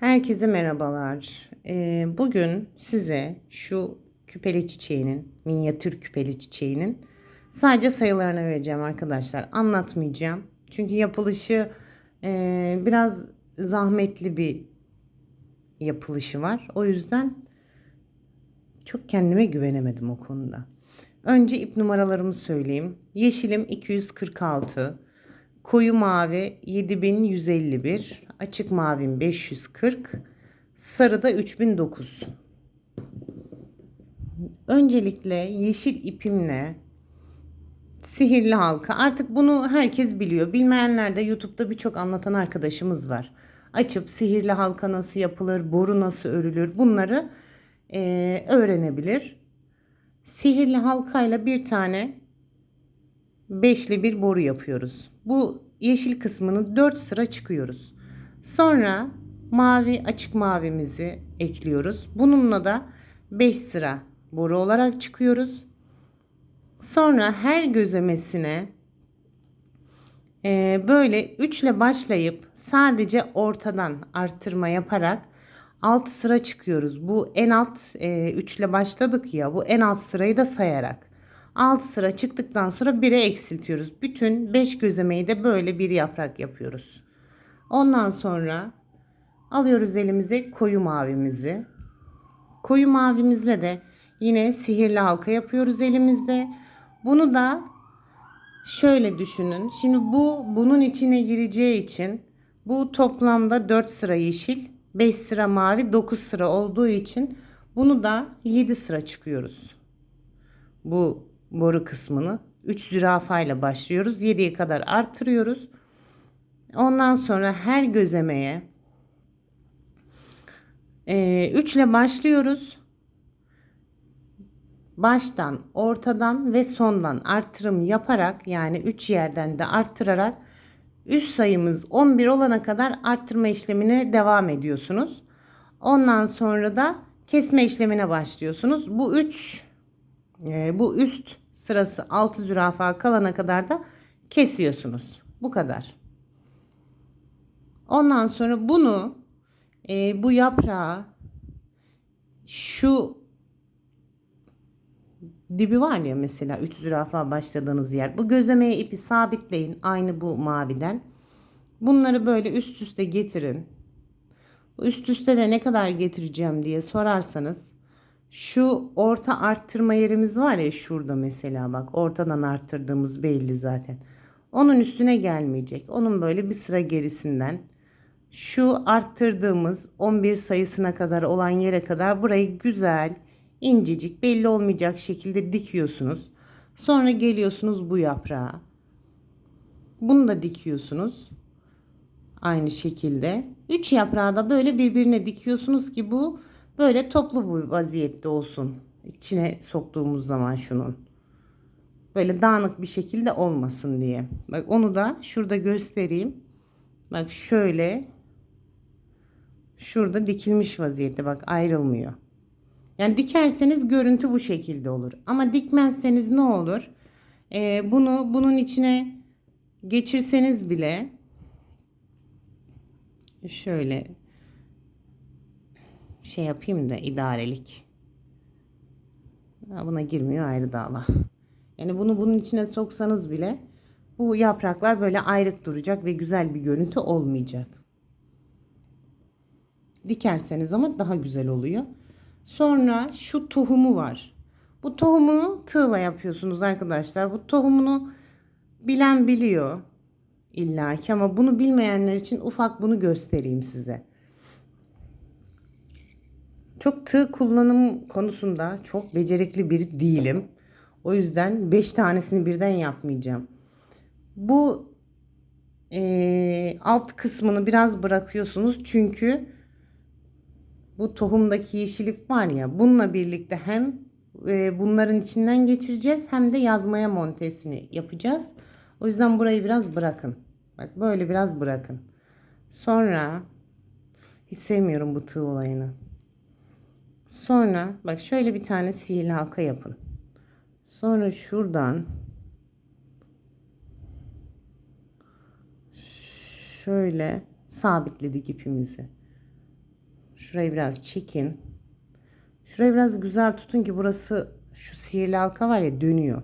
Herkese merhabalar. Ee, bugün size şu küpeli çiçeğinin, minyatür küpeli çiçeğinin sadece sayılarını vereceğim arkadaşlar. Anlatmayacağım. Çünkü yapılışı e, biraz zahmetli bir yapılışı var. O yüzden çok kendime güvenemedim o konuda. Önce ip numaralarımı söyleyeyim. Yeşilim 246, koyu mavi 7151, açık mavim 540, sarı da 3009. Öncelikle yeşil ipimle sihirli halka. Artık bunu herkes biliyor. Bilmeyenler de YouTube'da birçok anlatan arkadaşımız var. Açıp sihirli halka nasıl yapılır, boru nasıl örülür bunları eee, öğrenebilir. Sihirli halkayla bir tane beşli bir boru yapıyoruz. Bu yeşil kısmını 4 sıra çıkıyoruz. Sonra mavi açık mavimizi ekliyoruz. Bununla da 5 sıra boru olarak çıkıyoruz. Sonra her gözlemesine e, böyle 3 ile başlayıp sadece ortadan arttırma yaparak 6 sıra çıkıyoruz. Bu en alt 3 ile başladık ya bu en alt sırayı da sayarak. 6 sıra çıktıktan sonra 1'e eksiltiyoruz. Bütün 5 gözlemeyi de böyle bir yaprak yapıyoruz. Ondan sonra alıyoruz elimize koyu mavimizi. Koyu mavimizle de yine sihirli halka yapıyoruz elimizde. Bunu da şöyle düşünün. Şimdi bu bunun içine gireceği için bu toplamda 4 sıra yeşil, 5 sıra mavi, 9 sıra olduğu için bunu da 7 sıra çıkıyoruz. Bu boru kısmını 3 zürafayla başlıyoruz. 7'ye kadar artırıyoruz. Ondan sonra her gözemeye 3 ile başlıyoruz. Baştan, ortadan ve sondan artırım yaparak yani 3 yerden de arttırarak üst sayımız 11 olana kadar arttırma işlemine devam ediyorsunuz. Ondan sonra da kesme işlemine başlıyorsunuz. Bu 3 e, bu üst sırası 6 zürafa kalana kadar da kesiyorsunuz. Bu kadar. Ondan sonra bunu e, bu yaprağı şu dibi var ya mesela 3 zürafa başladığınız yer. Bu gözlemeye ipi sabitleyin aynı bu maviden. Bunları böyle üst üste getirin. Üst üste de ne kadar getireceğim diye sorarsanız şu orta arttırma yerimiz var ya şurada mesela bak ortadan arttırdığımız belli zaten. Onun üstüne gelmeyecek. Onun böyle bir sıra gerisinden şu arttırdığımız 11 sayısına kadar olan yere kadar burayı güzel incecik belli olmayacak şekilde dikiyorsunuz. Sonra geliyorsunuz bu yaprağa. Bunu da dikiyorsunuz. Aynı şekilde. 3 yaprağı da böyle birbirine dikiyorsunuz ki bu böyle toplu bir vaziyette olsun. İçine soktuğumuz zaman şunun. Böyle dağınık bir şekilde olmasın diye. Bak onu da şurada göstereyim. Bak şöyle şurada dikilmiş vaziyette bak ayrılmıyor. Yani dikerseniz görüntü bu şekilde olur. Ama dikmezseniz ne olur? Ee, bunu bunun içine geçirseniz bile şöyle şey yapayım da idarelik. Buna girmiyor ayrı dağla. Yani bunu bunun içine soksanız bile bu yapraklar böyle ayrık duracak ve güzel bir görüntü olmayacak. Dikerseniz ama daha güzel oluyor. Sonra şu tohumu var. Bu tohumunu tığla yapıyorsunuz arkadaşlar. Bu tohumunu bilen biliyor illaki ama bunu bilmeyenler için ufak bunu göstereyim size. Çok tığ kullanım konusunda çok becerikli bir değilim. O yüzden 5 tanesini birden yapmayacağım. Bu e, alt kısmını biraz bırakıyorsunuz çünkü bu tohumdaki yeşillik var ya bununla birlikte hem e, bunların içinden geçireceğiz hem de yazmaya montesini yapacağız. O yüzden burayı biraz bırakın. Bak böyle biraz bırakın. Sonra hiç sevmiyorum bu tığ olayını. Sonra bak şöyle bir tane sihirli halka yapın. Sonra şuradan şöyle sabitledik ipimizi. Şurayı biraz çekin. Şurayı biraz güzel tutun ki burası şu sihirli halka var ya dönüyor.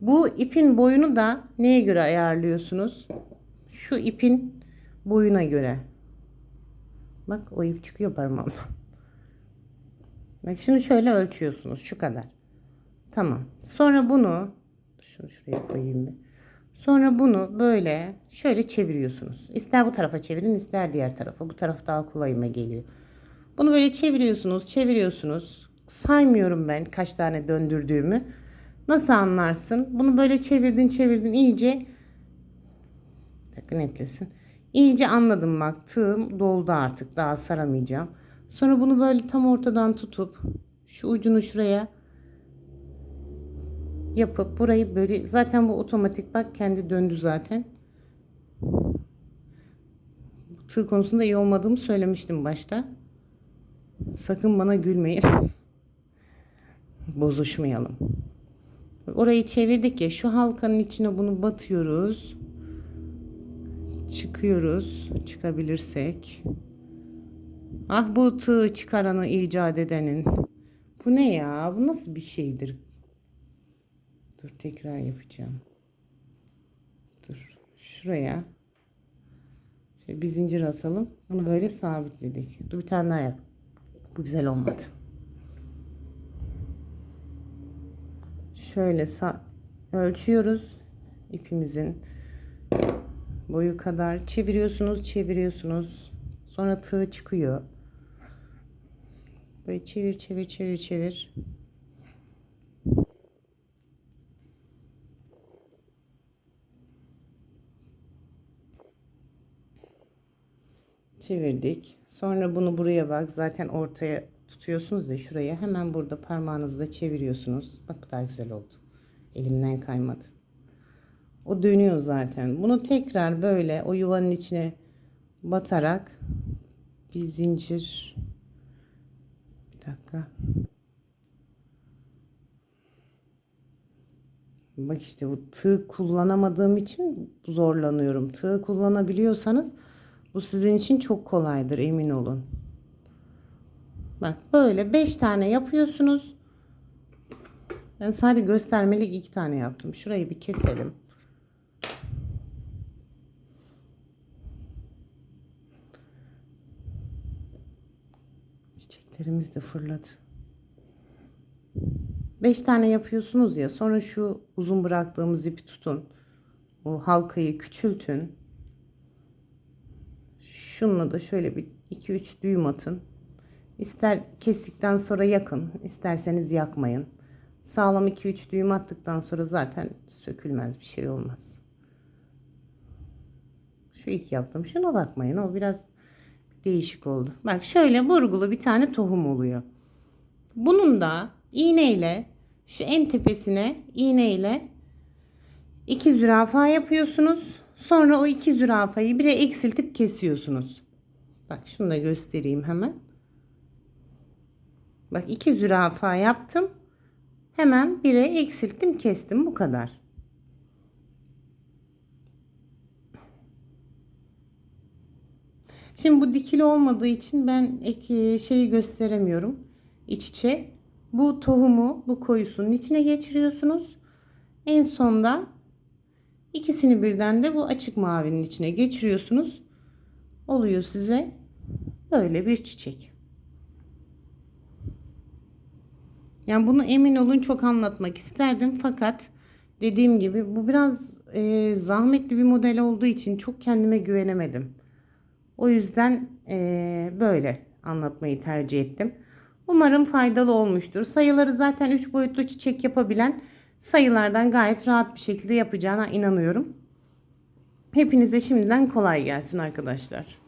Bu ipin boyunu da neye göre ayarlıyorsunuz? Şu ipin boyuna göre. Bak o ip çıkıyor parmağımdan. Bak şunu şöyle ölçüyorsunuz şu kadar. Tamam. Sonra bunu şunu şuraya koyayım bir. Sonra bunu böyle şöyle çeviriyorsunuz. İster bu tarafa çevirin ister diğer tarafa. Bu taraf daha kolayıma geliyor. Bunu böyle çeviriyorsunuz, çeviriyorsunuz. Saymıyorum ben kaç tane döndürdüğümü. Nasıl anlarsın? Bunu böyle çevirdin, çevirdin iyice. Dakika netlesin. İyice anladım bak. Tığım doldu artık. Daha saramayacağım. Sonra bunu böyle tam ortadan tutup şu ucunu şuraya yapıp burayı böyle zaten bu otomatik bak kendi döndü zaten. Tığ konusunda iyi olmadığımı söylemiştim başta. Sakın bana gülmeyin. Bozuşmayalım. Orayı çevirdik ya şu halkanın içine bunu batıyoruz. Çıkıyoruz. Çıkabilirsek. Ah bu tığ çıkaranı icat edenin. Bu ne ya? Bu nasıl bir şeydir? Dur tekrar yapacağım. Dur. Şuraya. Şöyle bir zincir atalım. Bunu böyle sabitledik. Dur bir tane daha yap. Bu güzel olmadı. Şöyle ölçüyoruz ipimizin boyu kadar çeviriyorsunuz, çeviriyorsunuz. Sonra tığ çıkıyor. Böyle çevir, çevir, çevir, çevir. Çevirdik. Sonra bunu buraya bak. Zaten ortaya tutuyorsunuz da şuraya. Hemen burada parmağınızla çeviriyorsunuz. Bak bu daha güzel oldu. Elimden kaymadı. O dönüyor zaten. Bunu tekrar böyle o yuvanın içine batarak bir zincir bir dakika. Bak işte bu tığ kullanamadığım için zorlanıyorum. Tığ kullanabiliyorsanız bu sizin için çok kolaydır emin olun. Bak böyle 5 tane yapıyorsunuz. Ben sadece göstermelik 2 tane yaptım. Şurayı bir keselim. Çiçeklerimiz de fırladı. 5 tane yapıyorsunuz ya sonra şu uzun bıraktığımız ipi tutun. O halkayı küçültün. Şununla da şöyle bir 2-3 düğüm atın. İster kestikten sonra yakın, isterseniz yakmayın. Sağlam 2-3 düğüm attıktan sonra zaten sökülmez bir şey olmaz. Şu ilk yaptım. Şuna bakmayın. O biraz değişik oldu. Bak şöyle burgulu bir tane tohum oluyor. Bunun da iğneyle şu en tepesine iğneyle iki zürafa yapıyorsunuz. Sonra o iki zürafayı bire eksiltip kesiyorsunuz. Bak şunu da göstereyim hemen. Bak iki zürafa yaptım. Hemen bire eksilttim kestim bu kadar. Şimdi bu dikili olmadığı için ben ek, şeyi gösteremiyorum. İç içe. Bu tohumu bu koyusunun içine geçiriyorsunuz. En sonda ikisini birden de bu açık mavinin içine geçiriyorsunuz. Oluyor size böyle bir çiçek. Yani bunu emin olun çok anlatmak isterdim fakat dediğim gibi bu biraz e, zahmetli bir model olduğu için çok kendime güvenemedim. O yüzden e, böyle anlatmayı tercih ettim. Umarım faydalı olmuştur. Sayıları zaten 3 boyutlu çiçek yapabilen sayılardan gayet rahat bir şekilde yapacağına inanıyorum. Hepinize şimdiden kolay gelsin arkadaşlar.